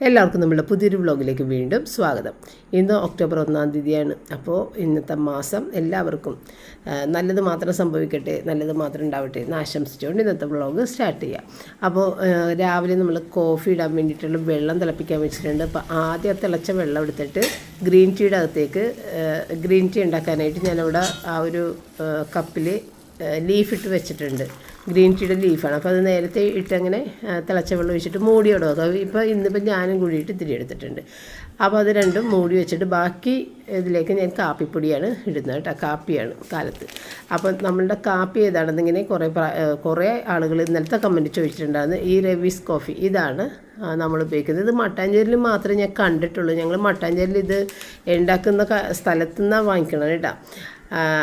എല്ലാവർക്കും നമ്മുടെ പുതിയൊരു വ്ലോഗിലേക്ക് വീണ്ടും സ്വാഗതം. ഇന്ന് ഒക്ടോബർ ഒന്നാം തീയതിയാണ്. അപ്പോൾ ഇന്നത്തെ മാസം എല്ലാവർക്കും നല്ലത് മാത്രം സംഭവിക്കട്ടെ നല്ലത് മാത്രം ഉണ്ടാവട്ടെ എന്ന് ആശംസിച്ചുകൊണ്ട് ഇന്നത്തെ വ്ളോഗ് സ്റ്റാർട്ട് ചെയ്യാം. അപ്പോൾ രാവിലെ നമ്മൾ കോഫി ഇടാൻ വേണ്ടിയിട്ടുള്ള വെള്ളം തിളപ്പിക്കാൻ വെച്ചിട്ടുണ്ട്. അപ്പോൾ ആദ്യം തിളച്ച വെള്ളം എടുത്തിട്ട് ഗ്രീൻ ടീയുടെ അകത്തേക്ക് ഗ്രീൻ ടീ ഉണ്ടാക്കാനായിട്ട് ഞാനവിടെ ആ ഒരു കപ്പിൽ ലീഫ് ഇട്ട് വെച്ചിട്ടുണ്ട്. ഗ്രീൻ ടീയുടെ ലീഫാണ്. അപ്പോൾ അത് നേരത്തെ ഇട്ടങ്ങനെ തിളച്ച വെള്ളം ഒഴിച്ചിട്ട് മൂടിയോടെ വെക്കാം ഇപ്പോൾ ഇന്നിപ്പോൾ ഞാനും കൂടിയിട്ട് ഇത്തിരി എടുത്തിട്ടുണ്ട്. അപ്പോൾ അത് രണ്ടും മൂടി വെച്ചിട്ട് ബാക്കി ഇതിലേക്ക് ഞാൻ കാപ്പിപ്പൊടിയാണ് ഇടുന്നത് കേട്ടോ. കാപ്പിയാണ് കാലത്ത്. അപ്പോൾ നമ്മളുടെ കാപ്പി ഏതാണെന്നിങ്ങനെ കുറേ കുറേ ആളുകൾ ഇന്നലത്തെ കമന്റ് ചോദിച്ചിട്ടുണ്ടായിരുന്നു. ഈ റെവീസ് കോഫി ഇതാണ് നമ്മൾ ഉപയോഗിക്കുന്നത്. ഇത് മട്ടാഞ്ചേരിൽ മാത്രമേ ഞാൻ കണ്ടിട്ടുള്ളൂ. ഞങ്ങൾ മട്ടാഞ്ചേരിൽ ഇത് ഉണ്ടാക്കുന്ന സ്ഥലത്തു നിന്നാണ് വാങ്ങിക്കണം കേട്ടോ.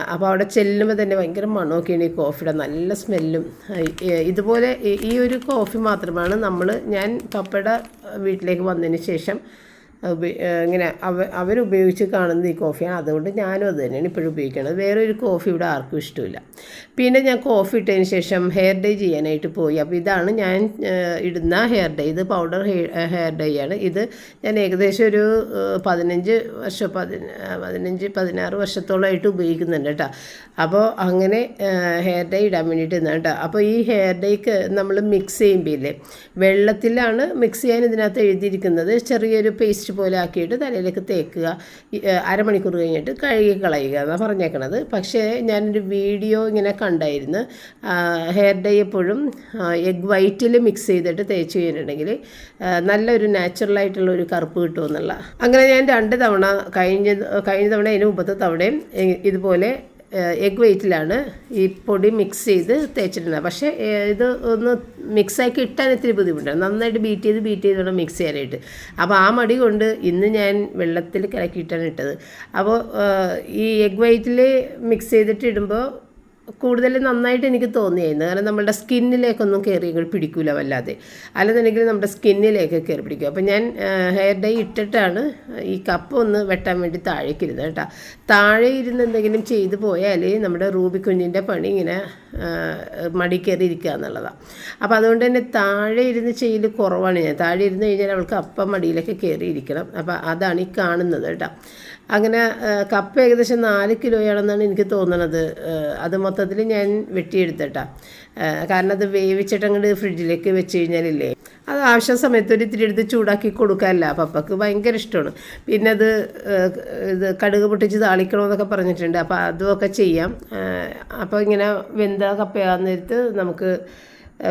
അപ്പോൾ അവിടെ ചെല്ലുമ്പോൾ തന്നെ ഭയങ്കര മണമൊക്കെയാണ് ഈ കോഫിയുടെ നല്ല സ്മെല്ലും ഇതുപോലെ ഈ- ഒരു കോഫി മാത്രമാണ് നമ്മൾ ഞാൻ പപ്പയുടെ വീട്ടിലേക്ക് വന്നതിന് ശേഷം ഇങ്ങനെ അവ അവരുപയോഗിച്ച് കാണുന്ന ഈ കോഫിയാണ്. അതുകൊണ്ട് ഞാനും അത് തന്നെയാണ് ഇപ്പോഴും ഉപയോഗിക്കുന്നത്. വേറൊരു കോഫി ഇവിടെ ആർക്കും ഇഷ്ടമില്ല. പിന്നെ ഞാൻ കോഫി ഇട്ടതിന് ശേഷം ഹെയർ ഡൈ ചെയ്യാനായിട്ട് പോയി. അപ്പോൾ ഇതാണ് ഞാൻ ഇടുന്ന ഹെയർ ഡൈ. ഇത് പൗഡർ ഹെയർ ഡൈ ആണ്. ഇത് ഞാൻ ഏകദേശം ഒരു പതിനഞ്ച് വർഷം പതിന പതിനഞ്ച് പതിനാറ് വർഷത്തോളമായിട്ട് ഉപയോഗിക്കുന്നുണ്ട് കേട്ടോ. അപ്പോൾ അങ്ങനെ ഹെയർ ഡൈ ഇടാൻ വേണ്ടിയിട്ട് ഇരുന്ന കേട്ടോ. അപ്പോൾ ഈ ഹെയർ ഡൈക്ക് നമ്മൾ മിക്സ് ചെയ്യുമ്പോൾ ഇല്ലേ വെള്ളത്തിലാണ് മിക്സ് ചെയ്യാൻ ഇതിനകത്ത് എഴുതിയിരിക്കുന്നത്. ചെറിയൊരു പേസ്റ്റ് പോലെ ആക്കിയിട്ട് തലയിലേക്ക് തേക്കുക. അരമണിക്കൂർ കഴിഞ്ഞിട്ട് കഴുകി കളയുക എന്നാണ് പറഞ്ഞേക്കണത്. പക്ഷേ ഞാനൊരു വീഡിയോ ഇങ്ങനെ കണ്ടായിരുന്നു. ഹെയർ ഡൈ എപ്പോഴും എഗ് വൈറ്റിൽ മിക്സ് ചെയ്തിട്ട് തേച്ച് കഴിഞ്ഞിട്ടുണ്ടെങ്കിൽ നല്ലൊരു നാച്ചുറലായിട്ടുള്ള ഒരു കറുപ്പ് കിട്ടുമെന്നുള്ള. അങ്ങനെ ഞാൻ രണ്ട് തവണ കഴിഞ്ഞ കഴിഞ്ഞ തവണ അതിന് മുമ്പത്തെ തവണയും ഇതുപോലെ എഗ് വെയിറ്റിലാണ് ഈ പൊടി മിക്സ് ചെയ്ത് തേച്ചിട്ടുള്ളത് പക്ഷേ ഇത് ഒന്ന് മിക്സാക്കി ഇട്ടാൻ ഇത്തിരി ബുദ്ധിമുട്ടാണ്. നന്നായിട്ട് ബീറ്റ് ചെയ്ത് ബീറ്റ് ചെയ്ത് വേണം മിക്സ് ചെയ്യാനായിട്ട്. അപ്പോൾ ആ മടി കൊണ്ട് ഇന്ന് ഞാൻ വെള്ളത്തിൽ കലക്കിയിട്ടാണ് ഇട്ടത്. അപ്പോൾ ഈ എഗ് വൈറ്റിൽ മിക്സ് ചെയ്തിട്ട് ഇടുമ്പോൾ കൂടുതൽ നന്നായിട്ട് എനിക്ക് തോന്നിയായിരുന്നു കാരണം നമ്മുടെ സ്കിന്നിലേക്കൊന്നും കയറി പിടിക്കില്ല പിടിക്കൂല വല്ലാതെ. അല്ലെന്നുണ്ടെങ്കിൽ നമ്മുടെ സ്കിന്നിലേക്ക് കയറി പിടിക്കും. അപ്പോൾ ഞാൻ ഹെയർ ഡൈ ഇട്ടിട്ടാണ് ഈ കപ്പ് ഒന്ന് വെട്ടാൻ വേണ്ടി താഴേക്കിരുന്നത് കേട്ടോ. താഴെ ഇരുന്ന് എന്തെങ്കിലും ചെയ്തു പോയാൽ നമ്മുടെ റൂബി കുഞ്ഞിന്റെ പണി ഇങ്ങനെ മടിക്കേറി ഇരിക്കുക എന്നുള്ളതാണ് അപ്പോൾ അതുകൊണ്ട് തന്നെ താഴെ ഇരുന്ന് ചെയ്യൽ കുറവാണ് ഞാൻ. താഴെ ഇരുന്ന് കഴിഞ്ഞാൽ അവൾക്ക് അപ്പം മടിയിലൊക്കെ കയറി ഇരിക്കണം. അപ്പോൾ അതാണ് ഈ കാണുന്നത് കേട്ടോ. അങ്ങനെ കപ്പ ഏകദേശം നാല് കിലോയാണെന്നാണ് എനിക്ക് തോന്നണത്. അത് മൊത്തത്തിൽ ഞാൻ വെട്ടിയെടുത്തട്ടാ. കാരണം അത് വേവിച്ചിട്ട് അങ്ങോട്ട് ഫ്രിഡ്ജിലേക്ക് വെച്ച് കഴിഞ്ഞാലില്ലേ അത് ആവശ്യ സമയത്ത് ഒരു ഇത്തിരി എടുത്ത് ചൂടാക്കി കൊടുക്കാനല്ല. പപ്പക്ക് ഭയങ്കര ഇഷ്ടമാണ്. പിന്നെ അത് ഇത് കടുക് പൊട്ടിച്ച് താളിക്കണമെന്നൊക്കെ പറഞ്ഞിട്ടുണ്ട്. അപ്പോൾ അതുമൊക്കെ ചെയ്യാം. അപ്പോൾ ഇങ്ങനെ വെന്ത നേരത്ത് നമുക്ക്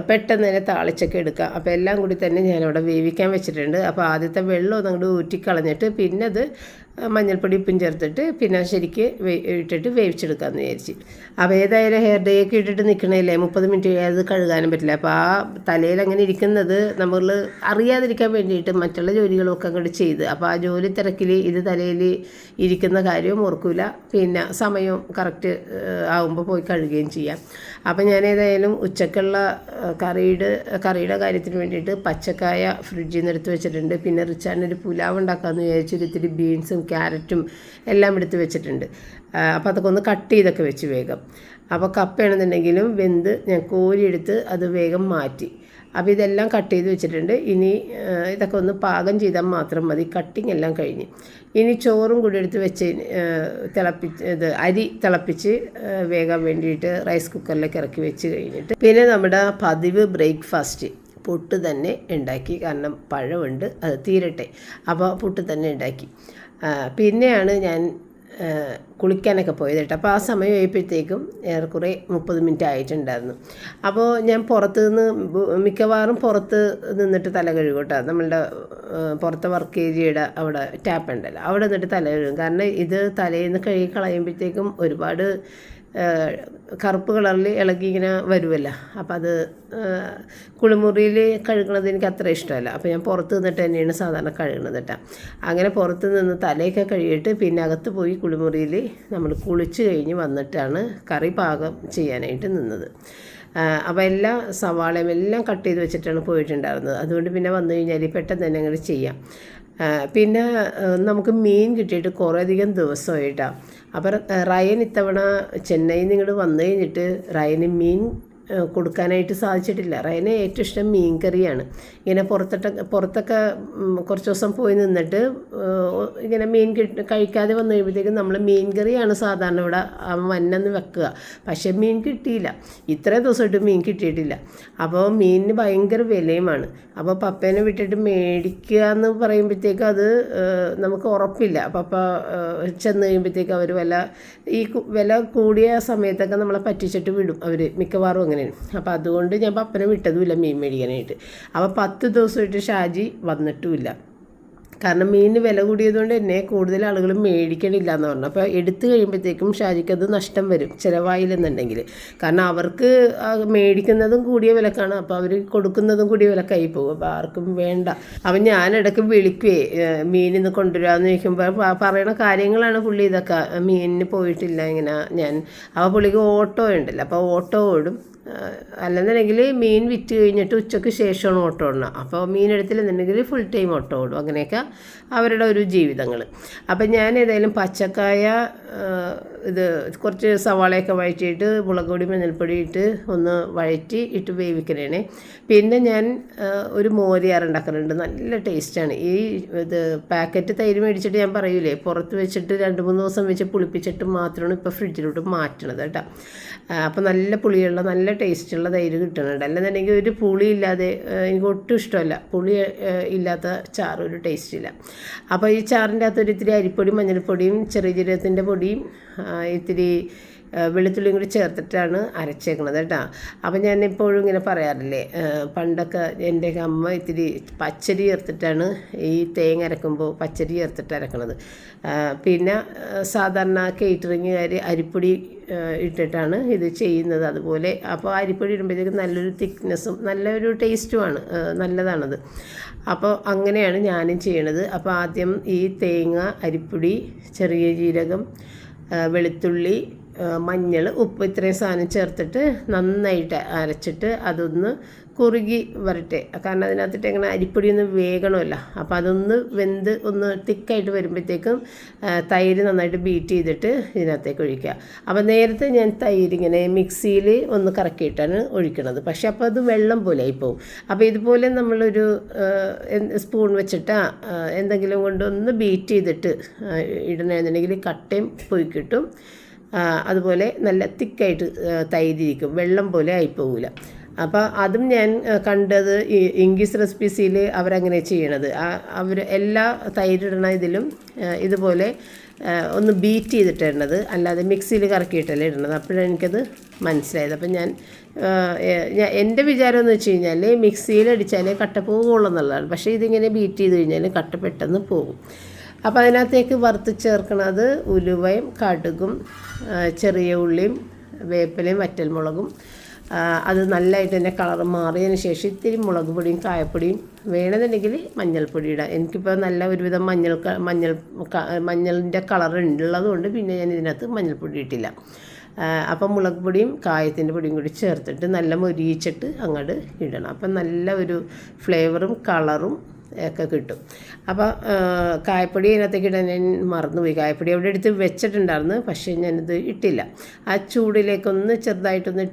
പെട്ടെന്ന് തന്നെ താളിച്ചൊക്കെ എടുക്കാം. അപ്പോൾ എല്ലാം കൂടി തന്നെ ഞാനവിടെ വേവിക്കാൻ വെച്ചിട്ടുണ്ട്. അപ്പോൾ ആദ്യത്തെ വെള്ളം ഒന്നും അങ്ങോട്ട് ഊറ്റിക്കളഞ്ഞിട്ട് പിന്നെ അത് മഞ്ഞൾപ്പൊടി ഉപ്പും ചേർത്തിട്ട് പിന്നെ ശരിക്ക് ഇട്ടിട്ട് വേവിച്ചെടുക്കാമെന്ന് വിചാരിച്ച്. അപ്പോൾ ഏതായാലും ഹെയർ ഡേ ഒക്കെ ഇട്ടിട്ട് നിൽക്കണേലേ മുപ്പത് മിനിറ്റ് അത് കഴുകാനും പറ്റില്ല. അപ്പോൾ ആ തലയിൽ അങ്ങനെ ഇരിക്കുന്നത് നമ്മൾ അറിയാതിരിക്കാൻ വേണ്ടിയിട്ട് മറ്റുള്ള ജോലികളൊക്കെ അങ്ങോട്ട് ചെയ്ത്. അപ്പോൾ ആ ജോലി തിരക്കിൽ ഇത് തലയിൽ ഇരിക്കുന്ന കാര്യവും ഓർക്കില്ല പിന്നെ സമയവും കറക്റ്റ് ആകുമ്പോൾ പോയി കഴുകുകയും ചെയ്യാം. അപ്പോൾ ഞാൻ ഏതായാലും ഉച്ചക്കുള്ള കറിയുടെ കറിയുടെ കാര്യത്തിന് വേണ്ടിയിട്ട് പച്ചക്കായ ഫ്രിഡ്ജിൽ നിന്ന് എടുത്ത് വെച്ചിട്ടുണ്ട്. പിന്നെ റിച്ചാറിനൊരു പുലാവ് ഉണ്ടാക്കാമെന്ന് വിചാരിച്ചൊരു ഇത്തിരി ബീൻസും ക്യാരറ്റും എല്ലാം എടുത്ത് വെച്ചിട്ടുണ്ട്. അപ്പോൾ അതൊക്കെ ഒന്ന് കട്ട് ചെയ്തൊക്കെ വെച്ച് വേഗം. അപ്പോൾ കപ്പയാണെന്നുണ്ടെങ്കിലും വെന്ത് ഞാൻ കോരിയെടുത്ത് അത് വേഗം മാറ്റി. അപ്പോൾ ഇതെല്ലാം കട്ട് ചെയ്ത് വെച്ചിട്ടുണ്ട്. ഇനി ഇതൊക്കെ ഒന്ന് പാകം ചെയ്താൽ മാത്രം മതി. കട്ടിങ് എല്ലാം കഴിഞ്ഞ്. ഇനി ചോറും കൂടി എടുത്ത് വെച്ച് തിളപ്പിച്ച് ഇത് അരി തിളപ്പിച്ച് വേഗം വേണ്ടിയിട്ട് റൈസ് കുക്കറിലേക്ക് ഇറക്കി വെച്ച് കഴിഞ്ഞിട്ട് പിന്നെ നമ്മുടെ പതിവ് ബ്രേക്ക്ഫാസ്റ്റ് പുട്ട് തന്നെ ഉണ്ടാക്കി. കാരണം പഴമുണ്ട് അത് തീരട്ടെ. അപ്പോൾ പുട്ട് തന്നെ ഉണ്ടാക്കി. പിന്നെയാണ് ഞാൻ കുളിക്കാനൊക്കെ പോയത് കേട്ടോ. അപ്പോൾ ആ സമയം ആയപ്പോഴത്തേക്കും ഏറെക്കുറെ മുപ്പത് മിനിറ്റ് ആയിട്ടുണ്ടായിരുന്നു. അപ്പോൾ ഞാൻ പുറത്ത് നിന്ന് മിക്കവാറും പുറത്ത് നിന്നിട്ട് തല കഴുകും കേട്ടോ. നമ്മളുടെ പുറത്തെ വർക്ക് ഏരിയയുടെ അവിടെ ടാപ്പ് ഉണ്ടല്ലോ. അവിടെ നിന്നിട്ട് തല കഴുകും. കാരണം ഇത് തലയിൽ നിന്ന് കഴുകി കളയുമ്പോഴത്തേക്കും ഒരുപാട് കറുപ്പ് കളറിൽ ഇളകി ഇങ്ങനെ വരുമല്ലോ അപ്പം അത് കുളിമുറിയിൽ കഴുകണത് എനിക്ക് അത്ര ഇഷ്ടമല്ല. അപ്പോൾ ഞാൻ പുറത്ത് നിന്നിട്ട് തന്നെയാണ് സാധാരണ കഴുകണത് കേട്ടോ അങ്ങനെ പുറത്ത് നിന്ന് തലയൊക്കെ കഴുകിയിട്ട് പിന്നെ അകത്ത് പോയി കുളിമുറിയിൽ നമ്മൾ കുളിച്ച് കഴിഞ്ഞ് വന്നിട്ടാണ് കറി പാകം ചെയ്യാനായിട്ട് നിന്നത്. അപ്പോൾ എല്ലാ സവാളയും എല്ലാം കട്ട് ചെയ്ത് വെച്ചിട്ടാണ് പോയിട്ടുണ്ടായിരുന്നത്. അതുകൊണ്ട് പിന്നെ വന്നു കഴിഞ്ഞാൽ പെട്ടെന്ന് തന്നെ അങ്ങനെ ചെയ്യാം. പിന്നെ നമുക്ക് മീൻ കിട്ടിയിട്ട് കുറേയധികം ദിവസമായിട്ടാണ് അപ്പോൾ റയൻ ഇത്തവണ ചെന്നൈയിൽ നിന്ന് ഇങ്ങോട്ട് വന്നു കഴിഞ്ഞിട്ട് റയന് മീൻ കൊടുക്കാനായിട്ട് സാധിച്ചിട്ടില്ല. റയന് ഏറ്റവും ഇഷ്ടം മീൻ കറിയാണ് ഇങ്ങനെ പുറത്തിട്ട് പുറത്തൊക്കെ കുറച്ച് ദിവസം പോയി നിന്നിട്ട് ഇങ്ങനെ മീൻ കിട്ടി കഴിക്കാതെ വന്നു കഴിയുമ്പോഴത്തേക്കും നമ്മൾ മീൻ കറിയാണ് സാധാരണ ഇവിടെ വന്നെന്ന് വെക്കുക. പക്ഷേ മീൻ കിട്ടിയില്ല. ഇത്രയും ദിവസമായിട്ട് മീൻ കിട്ടിയിട്ടില്ല. അപ്പോൾ മീനിന് ഭയങ്കര വിലയുമാണ്. അപ്പോൾ പപ്പേനെ വിട്ടിട്ട് മേടിക്കുക എന്ന് പറയുമ്പോഴത്തേക്കും അത് നമുക്ക് ഉറപ്പില്ല. പപ്പ ചെന്ന് കഴിയുമ്പോഴത്തേക്കും അവർ വില ഈ വില കൂടിയ സമയത്തൊക്കെ നമ്മളെ പറ്റിച്ചിട്ട് വിടും. അവർ മിക്കവാറും അങ്ങനെയാണ്. അപ്പോൾ അതുകൊണ്ട് ഞാൻ പപ്പനെ വിട്ടതുമില്ല മീൻ മേടിക്കാനായിട്ട്. അപ്പോൾ പത്ത് ദിവസമായിട്ട് ഷാജി വന്നിട്ടുമില്ല. കാരണം മീനിന് വില കൂടിയതുകൊണ്ട് എന്നെ കൂടുതൽ ആളുകൾ മേടിക്കണില്ല എന്ന് പറഞ്ഞു. അപ്പോൾ എടുത്തു കഴിയുമ്പോഴത്തേക്കും ഷാജിക്ക് അത് നഷ്ടം വരും ചിലവായില്ലെന്നുണ്ടെങ്കിൽ. കാരണം അവർക്ക് മേടിക്കുന്നതും കൂടിയ വിലക്കാണ്. അപ്പോൾ അവർ കൊടുക്കുന്നതും കൂടിയ വിലക്കായി പോകും. അപ്പോൾ ആർക്കും വേണ്ട. അപ്പം ഞാൻ ഇടയ്ക്ക് വിളിക്കുവേ മീനിന്ന് കൊണ്ടുവരാമെന്ന് ചോദിക്കുമ്പോൾ പറയണ കാര്യങ്ങളാണ് പുള്ളി ഇതൊക്കെ മീനിന് പോയിട്ടില്ല ഇങ്ങനെ ഞാൻ. അപ്പോൾ പുള്ളിക്ക് ഓട്ടോ ഉണ്ടല്ലോ അപ്പോൾ ഓട്ടോ ഓടും. അല്ലെന്നുണ്ടെങ്കിൽ മീൻ വിറ്റ് കഴിഞ്ഞിട്ട് ഉച്ചയ്ക്ക് ശേഷമാണ് ഓട്ടോ ഓടണം അപ്പോൾ മീൻ എടുത്തില്ലെന്നുണ്ടെങ്കിൽ ഫുൾ ടൈം ഓട്ടോ ഓടും അങ്ങനെയൊക്കെ അവരുടെ ഒരു ജീവിതങ്ങൾ അപ്പം ഞാൻ ഏതായാലും പച്ചക്കായ ഇത് കുറച്ച് സവാളയൊക്കെ വഴറ്റിയിട്ട് മുളക് പൊടി മഞ്ഞൾപ്പൊടി ഇട്ട് ഒന്ന് വഴറ്റി ഇട്ട് വേവിക്കണേ പിന്നെ ഞാൻ ഒരു മോരിയാർ ഉണ്ടാക്കുന്നുണ്ട് നല്ല ടേസ്റ്റാണ്. ഈ ഇത് പാക്കറ്റ് തൈര് മേടിച്ചിട്ട് ഞാൻ പറയൂലേ പുറത്ത് വെച്ചിട്ട് രണ്ട് മൂന്ന് ദിവസം വെച്ച് പുളിപ്പിച്ചിട്ട് മാത്രമാണ് ഇപ്പോൾ ഫ്രിഡ്ജിലോട്ട് മാറ്റണത് കേട്ടോ. അപ്പോൾ നല്ല പുളിയുള്ള നല്ല ടേസ്റ്റുള്ള തൈര് കിട്ടുന്നുണ്ട് അല്ലെന്നുണ്ടെങ്കിൽ ഒരു പുളി ഇല്ലാതെ എനിക്ക് ഒട്ടും ഇഷ്ടമല്ല. പുളി ഇല്ലാത്ത ചാറ് ഒരു ടേസ്റ്റ് ഇല്ല അപ്പോൾ ഈ ചാറിന്റെ അകത്ത് ഒരു ഇത്തിരി മഞ്ഞൾപ്പൊടിയും ചെറിയ ജീരകത്തിന്റെ പൊടിയും ഇത്തിരി വെളുത്തുള്ളിയും കൂടി ചേർത്തിട്ടാണ് അരച്ചേക്കണത് കേട്ടോ. അപ്പം ഞാൻ എപ്പോഴും ഇങ്ങനെ പറയാറില്ലേ പണ്ടൊക്കെ എന്റെ അമ്മ ഇത്തിരി പച്ചരി ചേർത്തിട്ടാണ് ഈ തേങ്ങ അരക്കുമ്പോൾ പച്ചരി ചേർത്തിട്ട് അരക്കണത്. പിന്നെ സാധാരണ കേറ്ററിങ്ങുകാർ അരിപ്പൊടി ഇട്ടിട്ടാണ് ഇത് ചെയ്യുന്നത് അതുപോലെ. അപ്പോൾ അരിപ്പൊടി ഇടുമ്പോഴത്തേക്ക് നല്ലൊരു തിക്നെസ്സും നല്ലൊരു ടേസ്റ്റുമാണ് നല്ലതാണത്. അപ്പോൾ അങ്ങനെയാണ് ഞാനും ചെയ്യണത്. അപ്പോൾ ആദ്യം ഈ തേങ്ങ അരിപ്പൊടി ചെറിയ ജീരകം വെളുത്തുള്ളി മഞ്ഞൾ ഉപ്പ് ഇത്രയും സാധനം ചേർത്തിട്ട് നന്നായിട്ട് അരച്ചിട്ട് അതൊന്ന് കുറുകി വരട്ടെ. കാരണം അതിനകത്തിട്ട് എങ്ങനെ അരിപ്പൊടിയൊന്നും വേഗണമല്ലോ അപ്പോൾ അതൊന്ന് വെന്ത് ഒന്ന് തിക്കായിട്ട് വരുമ്പോഴത്തേക്കും തൈര് നന്നായിട്ട് ബീറ്റ് ചെയ്തിട്ട് ഇതിനകത്തേക്ക് ഒഴിക്കുക. അപ്പോൾ നേരത്തെ ഞാൻ തൈര് ഇങ്ങനെ മിക്സിയിൽ ഒന്ന് കറക്കിയിട്ടാണ് ഒഴിക്കുന്നത് പക്ഷെ അപ്പോൾ അത് വെള്ളം പോലെ ആയിപ്പോവും. അപ്പോൾ ഇതുപോലെ നമ്മളൊരു സ്പൂൺ വെച്ചിട്ട് എന്തെങ്കിലും കൊണ്ടൊന്ന് ബീറ്റ് ചെയ്തിട്ട് ഇടണമെന്നുണ്ടെങ്കിൽ കട്ടയും പോയി കിട്ടും അതുപോലെ നല്ല തിക്കായിട്ട് തൈരിരിക്കും വെള്ളം പോലെ ആയിപ്പോവില്ല അപ്പോൾ അതും ഞാൻ കണ്ടത് ഈ ഇംഗ്ലീഷ് റെസിപ്പീസിൽ അവരങ്ങനെ ചെയ്യണത്. അവർ എല്ലാ തൈരിടണ ഇതിലും ഇതുപോലെ ഒന്ന് ബീറ്റ് ചെയ്തിട്ടിടണത്. അല്ലാതെ മിക്സിയിൽ കറക്കിയിട്ടല്ല ഇടണത്. അപ്പോഴാണ് എനിക്കത് മനസ്സിലായത്. അപ്പം ഞാൻ എന്റെ വിചാരം എന്ന് വെച്ച് കഴിഞ്ഞാൽ മിക്സിയിൽ അടിച്ചാലേ കട്ട പോകുള്ളൂ എന്നുള്ളതാണ്. പക്ഷേ ഇതിങ്ങനെ ബീറ്റ് ചെയ്ത് കഴിഞ്ഞാൽ കട്ട പെട്ടെന്ന് പോകും. അപ്പോൾ അതിനകത്തേക്ക് വറുത്ത് ചേർക്കണത് ഉലുവയും കടുകും ചെറിയ ഉള്ളിയും വേപ്പിലയും വറ്റൽമുളകും അത് നല്ലതായിട്ട് തന്നെ കളർ മാറിയതിന് ശേഷം ഇത്തിരി മുളക് പൊടിയും കായപ്പൊടിയും വേണമെന്നുണ്ടെങ്കിൽ മഞ്ഞൾപ്പൊടി ഇടാം എനിക്കിപ്പോൾ നല്ല ഒരുവിധം മഞ്ഞൾ മഞ്ഞൾ മഞ്ഞളിന്റെ കളർ ഉള്ളത് കൊണ്ട് പിന്നെ ഞാൻ ഇതിനകത്ത് മഞ്ഞൾപ്പൊടി ഇട്ടില്ല. അപ്പം മുളക് പൊടിയും കായത്തിന്റെ പൊടിയും കൂടി ചേർത്തിട്ട് നല്ല മൊരിയിച്ചിട്ട് അങ്ങോട്ട് ഇടണം. അപ്പം നല്ല ഒരു ഫ്ലേവറും കളറും ഒക്കെ കിട്ടും. അപ്പോൾ കായപ്പൊടി അതിനകത്തേക്ക് ഇടാൻ ഞാൻ മറന്നുപോയി. കായപ്പൊടി അവിടെ എടുത്ത് വെച്ചിട്ടുണ്ടായിരുന്നു പക്ഷേ ഞാനിത് ഇട്ടില്ല. ആ ചൂടിലേക്കൊന്ന് ചെറുതായിട്ടൊന്ന്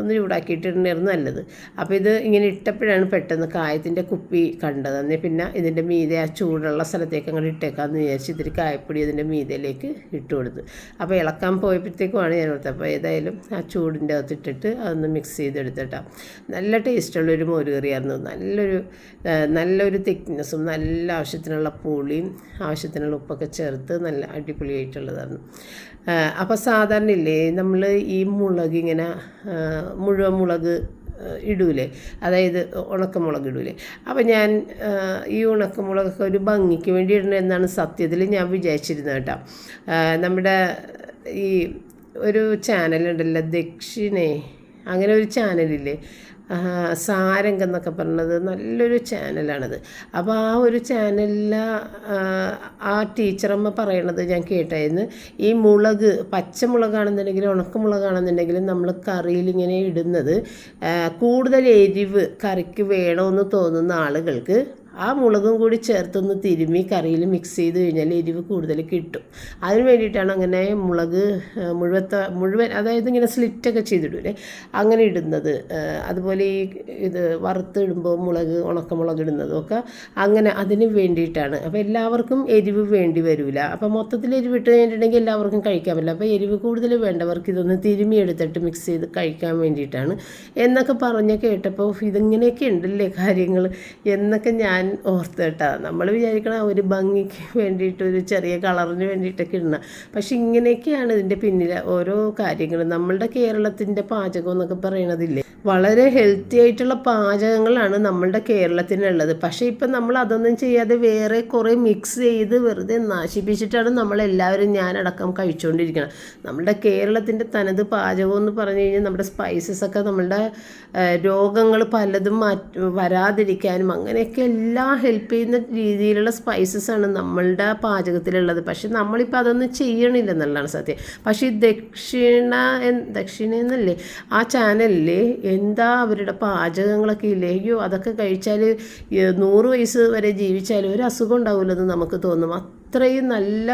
ഒന്ന് ചൂടാക്കിയിട്ടിടുന്നായിരുന്നു നല്ലത്. അപ്പോൾ ഇത് ഇങ്ങനെ ഇട്ടപ്പോഴാണ് പെട്ടെന്ന് കായത്തിന്റെ കുപ്പി കണ്ടത്. അന്നേ പിന്നെ ഇതിന്റെ മീതെ ആ ചൂടുള്ള സ്ഥലത്തേക്ക് അങ്ങോട്ട് ഇട്ടേക്കാമെന്ന് വിചാരിച്ച് ഇത്തിരി കായപ്പൊടി അതിന്റെ മീതയിലേക്ക് ഇട്ട് കൊടുത്തു. അപ്പോൾ ഇളക്കാൻ പോയപ്പോഴത്തേക്കുമാണ് ഞാൻ ഓർത്തത്. അപ്പോൾ ഏതായാലും ആ ചൂടിന്റെ അകത്ത് ഇട്ടിട്ട് അതൊന്ന് മിക്സ് ചെയ്തെടുത്തിട്ടാണ് നല്ല ടേസ്റ്റുള്ളൊരു മോരുകറിയായിരുന്നു നല്ലൊരു നല്ലൊരു തിക്നെസ്സും നല്ല ആവശ്യത്തിനുള്ള പുളിയും ആവശ്യത്തിനുള്ള ഉപ്പൊക്കെ ചേർത്ത് നല്ല അടിപൊളിയായിട്ടുള്ളതാണ്. അപ്പോൾ സാധാരണ ഇല്ലേ നമ്മൾ ഈ മുളക് ഇങ്ങനെ മുഴുവൻ മുളക് ഇടൂലേ? അതായത് ഉണക്കമുളക് ഇടൂലേ? അപ്പോൾ ഞാൻ ഈ ഉണക്കമുളകൊക്കെ ഒരു ഭംഗിക്ക് വേണ്ടി ഇടണം എന്നാണ് സത്യത്തിൽ ഞാൻ വിചാരിച്ചിരുന്നത് കേട്ടോ. നമ്മുടെ ഈ ഒരു ചാനലുണ്ടല്ലോ ദക്ഷിണേ അങ്ങനെ ഒരു ചാനലില്ലേ? സാരംഗം എന്നൊക്കെ പറഞ്ഞത് നല്ലൊരു ചാനലാണത്. അപ്പോൾ ആ ഒരു ചാനലിൽ ആ ടീച്ചറമ്മ പറയണത് ഞാൻ കേട്ടായിരുന്നു. ഈ മുളക് പച്ചമുളകാണെന്നുണ്ടെങ്കിലും ഉണക്കമുളകാണെന്നുണ്ടെങ്കിലും നമ്മൾ കറിയിൽ ഇങ്ങനെ ഇടുന്നത് കൂടുതൽ എരിവ് കറിക്ക് വേണമെന്ന് തോന്നുന്ന ആളുകൾക്ക് ആ മുളകും കൂടി ചേർത്തൊന്ന് തിരുമ്മി കറിയിൽ മിക്സ് ചെയ്ത് കഴിഞ്ഞാൽ എരിവ് കൂടുതൽ കിട്ടും. അതിന് വേണ്ടിയിട്ടാണ് അങ്ങനെ മുളക് മുഴുവത്ത മുഴുവൻ അതായത് ഇങ്ങനെ സ്ലിറ്റൊക്കെ ചെയ്തിടൂലേ? അങ്ങനെ ഇടുന്നത്. അതുപോലെ ഈ ഇത് വറുത്തിടുമ്പോൾ മുളക് ഉണക്കമുളക് ഇടുന്നതും ഒക്കെ അങ്ങനെ അതിന് വേണ്ടിയിട്ടാണ്. അപ്പോൾ എല്ലാവർക്കും എരിവ് വേണ്ടി വരില്ല അപ്പോൾ മൊത്തത്തിൽ എരിവ് ഇട്ട് കഴിഞ്ഞിട്ടുണ്ടെങ്കിൽ എല്ലാവർക്കും കഴിക്കാൻ പറ്റില്ല അപ്പോൾ എരിവ് കൂടുതൽ വേണ്ടവർക്ക് ഇതൊന്ന് തിരുമ്മി എടുത്തിട്ട് മിക്സ് ചെയ്ത് കഴിക്കാൻ വേണ്ടിയിട്ടാണ്. എന്നൊക്കെ പറഞ്ഞ് കേട്ടപ്പോൾ ഇതിങ്ങനെയൊക്കെ ഉണ്ടല്ലേ കാര്യങ്ങൾ? എന്നൊക്കെ ഞാൻ ഓർത്ത് ഓർത്തിട്ടാ നമ്മൾ വിചാരിക്കണം ഒരു ഭംഗിക്ക് വേണ്ടിയിട്ട് ഒരു ചെറിയ കളറിന് വേണ്ടിയിട്ടൊക്കെ ഇടണം പക്ഷെ ഇങ്ങനെയൊക്കെയാണ് ഇതിന്റെ പിന്നിലെ ഓരോ കാര്യങ്ങളും. നമ്മളുടെ കേരളത്തിന്റെ പാചകം എന്നൊക്കെ പറയണതില്ലേ? വളരെ ഹെൽത്തി ആയിട്ടുള്ള പാചകങ്ങളാണ് നമ്മളുടെ കേരളത്തിനുള്ളത്. പക്ഷേ ഇപ്പം നമ്മൾ അതൊന്നും ചെയ്യാതെ വേറെ കുറേ മിക്സ് ചെയ്ത് വെറുതെ നശിപ്പിച്ചിട്ടാണ് നമ്മളെല്ലാവരും ഞാനടക്കം കഴിച്ചുകൊണ്ടിരിക്കണം. നമ്മുടെ കേരളത്തിന്റെ തനത് പാചകം എന്ന് പറഞ്ഞു കഴിഞ്ഞാൽ നമ്മുടെ സ്പൈസസ് ഒക്കെ നമ്മളുടെ രോഗങ്ങൾ പലതും വരാതിരിക്കാനും അങ്ങനെയൊക്കെ ഹെൽപ്പ് ചെയ്യുന്ന രീതിയിലുള്ള സ്പൈസസ് ആണ് നമ്മളുടെ പാചകത്തിലുള്ളത്. പക്ഷെ നമ്മളിപ്പോൾ അതൊന്നും ചെയ്യണില്ല എന്നുള്ളതാണ് സത്യം. പക്ഷേ ഈ ദക്ഷിണ ദക്ഷിണ എന്നല്ലേ? ആ ചാനലിൽ എന്താ അവരുടെ പാചകങ്ങളൊക്കെ ഇല്ലേ? അയ്യോ അതൊക്കെ കഴിച്ചാൽ നൂറ് വയസ്സ് വരെ ജീവിച്ചാലും ഒരു അസുഖം ഉണ്ടാവില്ലെന്ന് നമുക്ക് തോന്നും. അത്രയും നല്ല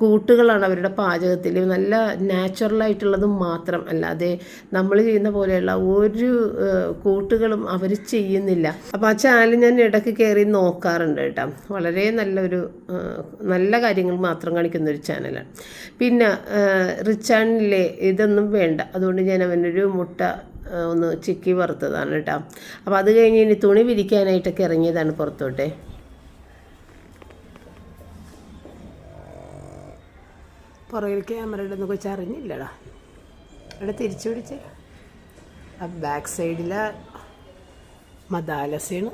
കൂട്ടുകളാണ് അവരുടെ പാചകത്തിൽ. നല്ല നാച്ചുറലായിട്ടുള്ളത് മാത്രം. അല്ലാതെ നമ്മൾ ചെയ്യുന്ന പോലെയുള്ള ഒരു കൂട്ടുകളും അവർ ചെയ്യുന്നില്ല. അപ്പോൾ ആ ചാനൽ ഞാൻ ഇടയ്ക്ക് കയറി നോക്കാറുണ്ട് കേട്ടോ. വളരെ നല്ലൊരു നല്ല കാര്യങ്ങൾ മാത്രം കാണിക്കുന്ന ഒരു ചാനലാണ് പിന്നെ റിച്ചാണിലെ ഇതൊന്നും വേണ്ട. അതുകൊണ്ട് ഞാൻ അവനൊരു മുട്ട ഒന്ന് ചിക്കി വറുത്തതാണ് കേട്ടോ. അപ്പോൾ അത് കഴിഞ്ഞ് ഇനി തുണി വിരിക്കാനായിട്ടൊക്കെ ഇറങ്ങിയതാണ് പുറത്തോട്ടെ. പുറകിൽ ക്യാമറ ഇടുന്ന കൊച്ചു അറിഞ്ഞില്ലടാ. ഇവിടെ തിരിച്ചു പിടിച്ച്. ആ ബാക്ക് സൈഡിലെ മദാലസയാണ്.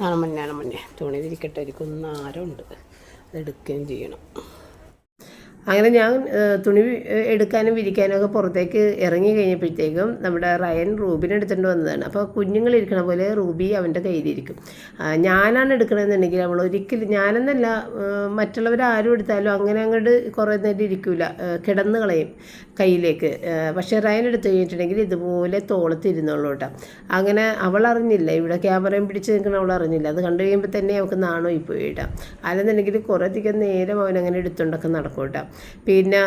നാണം മഞ്ഞാണ് മുന്നേ തുണി തിരിക്കട്ടെ എനിക്കൊന്ന് ആരമുണ്ട് അതെടുക്കുകയും ചെയ്യണം. അങ്ങനെ ഞാൻ തുണി എടുക്കാനും വിരിക്കാനും ഒക്കെ പുറത്തേക്ക് ഇറങ്ങി കഴിഞ്ഞപ്പോഴത്തേക്കും നമ്മുടെ റയൻ റൂബിനെ എടുത്തിട്ട് വന്നതാണ്. അപ്പോൾ കുഞ്ഞുങ്ങൾ കുഞ്ഞുങ്ങളിരിക്കണ പോലെ റൂബി അവന്റെ കയ്യിലിരിക്കും. ഞാനാണ് എടുക്കണമെന്നുണ്ടെങ്കിൽ അവൾ ഒരിക്കലും ഞാനെന്നല്ല മറ്റുള്ളവർ ആരും എടുത്താലും അങ്ങനെ അങ്ങോട്ട് കുറേ നേരം ഇരിക്കില്ല കിടന്ന് കളയും കയ്യിലേക്ക്. പക്ഷേ റയൻ എടുത്തു കഴിഞ്ഞിട്ടുണ്ടെങ്കിൽ ഇതുപോലെ തോളത്തിരുന്നുള്ളൂ കേട്ടോ. അങ്ങനെ അവൾ അറിഞ്ഞില്ല. ഇവിടെ ക്യാമറയും പിടിച്ച് നിൽക്കുന്ന അവൾ അറിഞ്ഞില്ല. അത് കണ്ടു കഴിയുമ്പോൾ തന്നെ അവൾക്ക് നാണോ പോയി കേട്ടോ. അല്ലെന്നുണ്ടെങ്കിൽ കുറേ അധികം നേരം അവനങ്ങനെ എടുത്തുകൊണ്ടൊക്കെ നടക്കും കേട്ടോ. പിന്നെ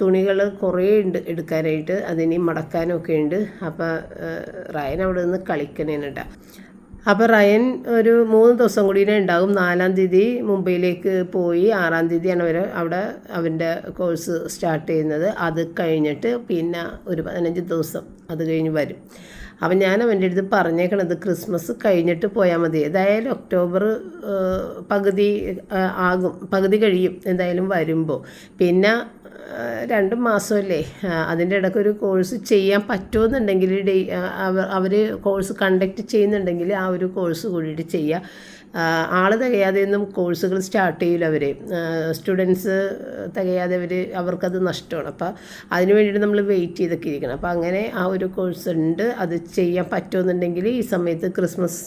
തുണികൾ കുറേ ഉണ്ട് എടുക്കാനായിട്ട്. അതിനി മടക്കാനൊക്കെ ഉണ്ട്. അപ്പോൾ റയൻ അവിടെ നിന്ന് കളിക്കണേന് അപ്പോൾ റയൻ ഒരു മൂന്ന് ദിവസം കൂടി ഉണ്ടാകും. നാലാം തീയതി മുംബൈയിലേക്ക് പോയി ആറാം തീയതിയാണ് അവർ അവിടെ അവന്റെ കോഴ്സ് സ്റ്റാർട്ട് ചെയ്യുന്നത്. അത് കഴിഞ്ഞിട്ട് പിന്നെ ഒരു പതിനഞ്ച് ദിവസം അത് കഴിഞ്ഞ് വരും. അപ്പം ഞാൻ അവന്റെ അടുത്ത് പറഞ്ഞേക്കണത് ക്രിസ്മസ് കഴിഞ്ഞിട്ട് പോയാൽ മതി. ഏതായാലും ഒക്ടോബർ പകുതി ആകും. പകുതി കഴിയും എന്തായാലും വരുമ്പോൾ പിന്നെ രണ്ട് മാസമല്ലേ അതിന്റെ ഇടയ്ക്ക് ഒരു കോഴ്സ് ചെയ്യാൻ പറ്റുമെന്നുണ്ടെങ്കിൽ അവർ കോഴ്സ് കണ്ടക്ട് ചെയ്യുന്നുണ്ടെങ്കിൽ ആ ഒരു കോഴ്സ് കൂടിയിട്ട് ചെയ്യുക ആൾ തികയാതെയൊന്നും കോഴ്സുകൾ സ്റ്റാർട്ട് ചെയ്യില്ല അവർ സ്റ്റുഡൻസ് തികയാതെ അവർ അവർക്കത് നഷ്ടമാണ്. അപ്പോൾ അതിന് വേണ്ടിയിട്ട് നമ്മൾ വെയിറ്റ് ചെയ്തൊക്കെ ഇരിക്കണം. അപ്പോൾ അങ്ങനെ ആ ഒരു കോഴ്സ് ഉണ്ട്. അത് ചെയ്യാൻ പറ്റുമെന്നുണ്ടെങ്കിൽ ഈ സമയത്ത് ക്രിസ്മസ്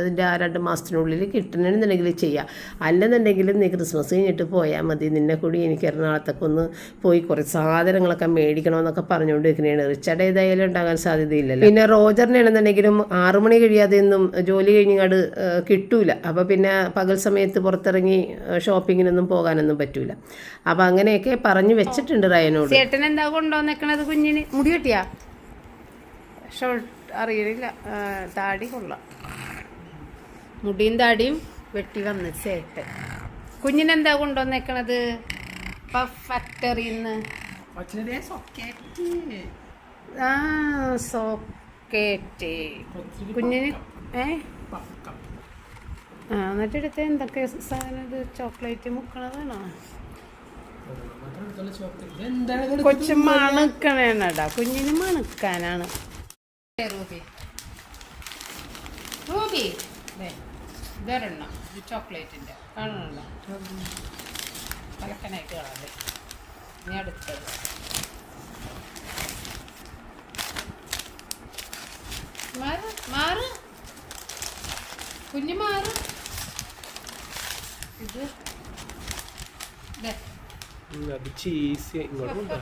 ഇതിന്റെ ആ രണ്ട് മാസത്തിനുള്ളിൽ കിട്ടണമെന്നുണ്ടെങ്കിൽ ചെയ്യാം. അല്ലെന്നുണ്ടെങ്കിൽ നീ ക്രിസ്മസ് കഴിഞ്ഞിട്ട് പോയാൽ മതി. നിന്നെ കൂടി എനിക്ക് എറണാകുളത്തൊക്കെ ഒന്ന് പോയി കുറേ സാധനങ്ങളൊക്കെ മേടിക്കണമെന്നൊക്കെ പറഞ്ഞുകൊണ്ട് പറഞ്ഞുകൊണ്ടിരിക്കുന്നതാണ് റിച്ചാർഡ് ഏതായാലും ഉണ്ടാകാൻ സാധ്യതയില്ലല്ലോ. പിന്നെ റോജറിനാണെന്നുണ്ടെങ്കിലും ആറുമണി കഴിയാതെയൊന്നും ജോലി കഴിഞ്ഞങ്ങാട് കിട്ടൂല. അപ്പോൾ പിന്നെ പകൽ സമയത്ത് പുറത്തിറങ്ങി ഷോപ്പിങ്ങിനൊന്നും പോകാനൊന്നും പറ്റൂല. അപ്പോൾ അങ്ങനെയൊക്കെ പറഞ്ഞു വെച്ചിട്ടുണ്ട് റയനോട്. ചേട്ടൻ എന്താ കൊണ്ടുവന്നേക്കണത് കുഞ്ഞിന്? മുടി വെട്ടിയാ? ഷോൾട്ട് അറിയണില്ല. താടി കൊള്ളാം. മുടിയും താടിയും വെട്ടി വന്ന് ചേട്ടൻ. കുഞ്ഞിനെന്താ കൊണ്ടുവന്നേക്കണത്? ഫാക്ടറിന്ന് ആ സോക്കേറ്റ് കുഞ്ഞിന് ഏ? എന്നിട്ട് എന്തൊക്കെ സാധനം ചോക്ലേറ്റ് മുക്കണതാണോ കൊച്ചു മണുക്കണേടാ കുഞ്ഞിന് മണക്കാനാണ്. മാറ് മാറ്. കുഞ്ഞു മാറ്. ഇത്? അത് ചീസി ഇങ്ങോട്ട്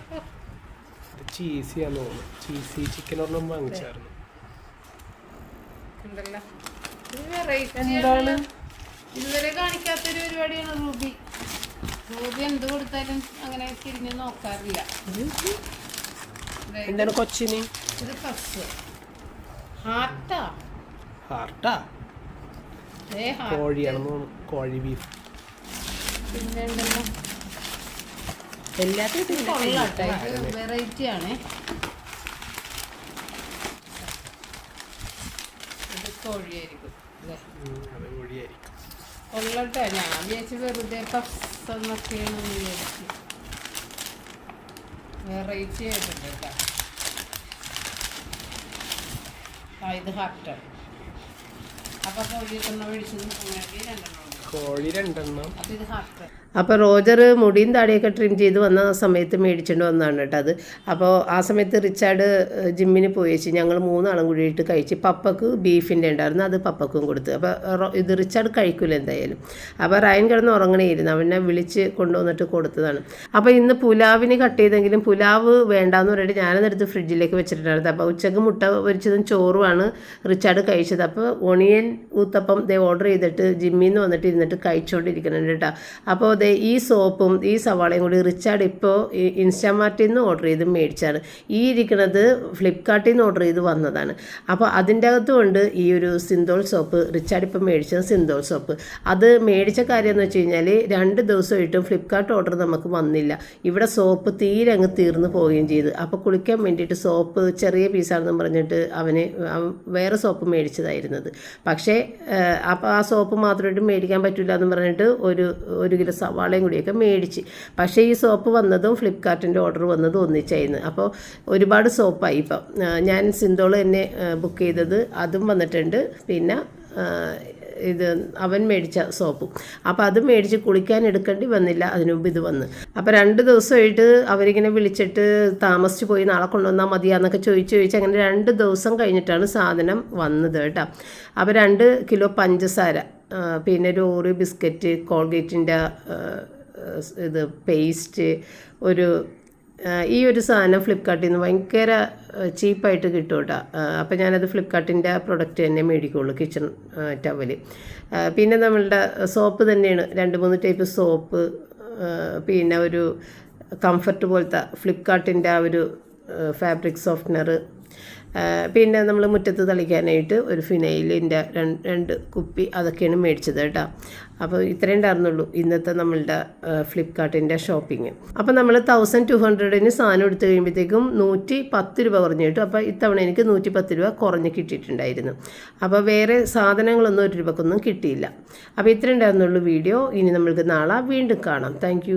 ചീസിയാന്ന് തോന്നുന്നു. ചീസി ചിക്കൻ ഒരെണ്ണം വാങ്ങിച്ചായിരുന്നു. എന്താണ്? ഇതുവരെ കാണിക്കാത്തൊരു പരിപാടിയാണ് റൂബി. റൂബി എന്ത് കൊടുത്താലും അങ്ങനെ തിരിഞ്ഞു നോക്കാറില്ല. എന്താണ് കൊച്ചിന്? ഇത് ഫസ് ഹാർട്ടാ ഹാർട്ട് കോഴിയാണെന്ന് തോന്നുന്നു. കോഴി ബീഫ് പിന്നെ ഉണ്ടല്ലോ എല്ലാത്തിനും കൊള്ളാട്ടെ ഇത് വെറൈറ്റി ആണ്. ഇത് കോഴിയായിരിക്കും അല്ലേ? കൊള്ളട്ടെ ഞാൻ വിചാരിച്ചു വെറുതെ പഫ്സ് എന്നൊക്കെയാണ് വിചാരിച്ചു. വെറൈറ്റി ആയിട്ടുണ്ട് കേട്ടോ. ആ ഇത് ഹാർട്ടാണ് അപ്പൊ കോഴി എണ്ണ മേടിച്ചത് രണ്ടെണ്ണം കോഴി രണ്ടെണ്ണം. അപ്പോൾ റോജർ മുടിയും താടിയൊക്കെ ട്രിം ചെയ്ത് വന്ന സമയത്ത് മേടിച്ചുകൊണ്ട് വന്നതാണ് കേട്ടോ അത്. അപ്പോൾ ആ സമയത്ത് റിച്ചാർഡ് ജിമ്മിന് പോയി വെച്ച് ഞങ്ങൾ മൂന്നാളും കൂടിയിട്ട് കഴിച്ച് പപ്പക്ക് ബീഫിന്റെ ഉണ്ടായിരുന്നു അത് പപ്പക്കും കൊടുത്തു. അപ്പോൾ ഇത് റിച്ചാർഡ് കഴിക്കില്ല എന്തായാലും. അപ്പോൾ റയൻ കിടന്ന് ഉറങ്ങണേയിരുന്നു. അവനെ വിളിച്ച് കൊണ്ടുവന്നിട്ട് കൊടുത്തതാണ്. അപ്പോൾ ഇന്ന് പുലാവിന് കട്ട് ചെയ്തെങ്കിലും പുലാവ് വേണ്ടാന്ന് പറഞ്ഞിട്ട് ഞാനതെടുത്ത് ഫ്രിഡ്ജിലേക്ക് വെച്ചിട്ടുണ്ടായിരുന്നു. അപ്പോൾ ഉച്ചയ്ക്ക് മുട്ട പൊരിച്ചതും ചോറുമാണ് റിച്ചാർഡ് കഴിച്ചത്. അപ്പോൾ ഒണിയൻ ഊത്തപ്പം ദേ ഓർഡർ ചെയ്തിട്ട് ജിമ്മിൽ നിന്ന് വന്നിട്ട് ഇരുന്നിട്ട് കഴിച്ചുകൊണ്ടിരിക്കുന്നുണ്ട് കേട്ടോ. അപ്പോൾ ദേ ഈ സോപ്പും ഈ സവാളയും കൂടി റിച്ചാർഡ് ഇപ്പോൾ ഇൻസ്റ്റാമാർട്ടിൽ നിന്ന് ഓർഡർ ചെയ്ത് മേടിച്ചാണ്. ഈ ഇരിക്കുന്നത് ഫ്ലിപ്കാർട്ടിൽ നിന്ന് ഓർഡർ ചെയ്ത് വന്നതാണ്. അപ്പോൾ അതിന്റെ അകത്തുകൊണ്ട് ഈ ഒരു സിന്തോൾ സോപ്പ്. റിച്ചാർഡ് ഇപ്പം മേടിച്ചത് സിന്തോൾ സോപ്പ്. അത് മേടിച്ച കാര്യം എന്ന് വെച്ച് കഴിഞ്ഞാൽ രണ്ട് ദിവസമായിട്ടും ഫ്ലിപ്കാർട്ട് ഓർഡർ നമുക്ക് വന്നില്ല. ഇവിടെ സോപ്പ് തീരെ അങ്ങ് തീർന്നു പോവുകയും ചെയ്തു. അപ്പോൾ കുളിക്കാൻ വേണ്ടിയിട്ട് സോപ്പ് ചെറിയ പീസാണെന്ന് പറഞ്ഞിട്ട് അവന് വേറെ സോപ്പ് മേടിച്ചതായിരുന്നത്. പക്ഷേ അപ്പോൾ ആ സോപ്പ് മാത്രമായിട്ട് മേടിക്കാൻ പറ്റില്ല എന്ന് പറഞ്ഞിട്ട് ഒരു ഒരു കിലോ സവാളയും കൂടിയൊക്കെ മേടിച്ച്. പക്ഷേ ഈ സോപ്പ് വന്നതും ഫ്ലിപ്കാർട്ടിന്റെ ഓർഡർ വന്നതും ഒന്നിച്ചായിരുന്നു. അപ്പോൾ ഒരുപാട് സോപ്പായി ഇപ്പം. ഞാൻ സിന്തോൾ തന്നെ ബുക്ക് ചെയ്തത്. അതും വന്നിട്ടുണ്ട്. പിന്നെ ഇത് അവൻ മേടിച്ച സോപ്പും. അപ്പോൾ അത് മേടിച്ച് കുളിക്കാൻ എടുക്കേണ്ടി വന്നില്ല. അതിനു മുമ്പ് ഇത് വന്ന്. അപ്പോൾ രണ്ട് ദിവസമായിട്ട് അവരിങ്ങനെ വിളിച്ചിട്ട് താമസിച്ച് പോയി നാളെ കൊണ്ടുവന്നാൽ മതിയാന്നൊക്കെ ചോദിച്ച് ചോദിച്ച് അങ്ങനെ രണ്ട് ദിവസം കഴിഞ്ഞിട്ടാണ് സാധനം വന്നത് കേട്ടോ. അപ്പോൾ രണ്ട് കിലോ പഞ്ചസാര. പിന്നെ ഒരു ഓറിയോ ബിസ്ക്കറ്റ് കോൾഗേറ്റിന്റെ ഇത് പേസ്റ്റ് ഒരു ഈ ഒരു സാധനം ഫ്ലിപ്കാർട്ടിൽ നിന്ന് ഭയങ്കര ചീപ്പായിട്ട് കിട്ടും കേട്ടോ അപ്പോൾ ഞാനത് ഫ്ലിപ്കാർട്ടിന്റെ പ്രൊഡക്റ്റ് തന്നെ മേടിക്കുള്ളൂ കിച്ചൺ ടവൽ പിന്നെ നമ്മളുടെ സോപ്പ് തന്നെയാണ് രണ്ട് മൂന്ന് ടൈപ്പ് സോപ്പ് പിന്നെ ഒരു കംഫർട്ട് പോലത്തെ ഫ്ലിപ്കാർട്ടിന്റെ ആ ഒരു ഫാബ്രിക് സോഫ്റ്റ്നർ പിന്നെ നമ്മൾ മുറ്റത്ത് തളിക്കാനായിട്ട് ഒരു ഫിനൈലിന്റെ രണ്ട് കുപ്പി അതൊക്കെയാണ് മേടിച്ചത് കേട്ടോ. അപ്പോൾ ഇത്രയും ഉണ്ടായിരുന്നുള്ളൂ ഇന്നത്തെ നമ്മളുടെ ഫ്ലിപ്കാർട്ടിന്റെ ഷോപ്പിംഗ് അപ്പോൾ നമ്മൾ തൗസൻഡ് ടു ഹൺഡ്രഡിന് സാധനം എടുത്തു കഴിയുമ്പോഴത്തേക്കും നൂറ്റി പത്ത് രൂപ കുറഞ്ഞു കിട്ടും. അപ്പോൾ ഇത്തവണ എനിക്ക് നൂറ്റി പത്ത് രൂപ കുറഞ്ഞ് കിട്ടിയിട്ടുണ്ടായിരുന്നു. അപ്പോൾ വേറെ സാധനങ്ങളൊന്നും ഒരു രൂപക്കൊന്നും കിട്ടിയില്ല. അപ്പോൾ ഇത്രയും ഉണ്ടായിരുന്നുള്ളൂ വീഡിയോ. ഇനി നമ്മൾക്ക് നാളെ വീണ്ടും കാണാം. താങ്ക്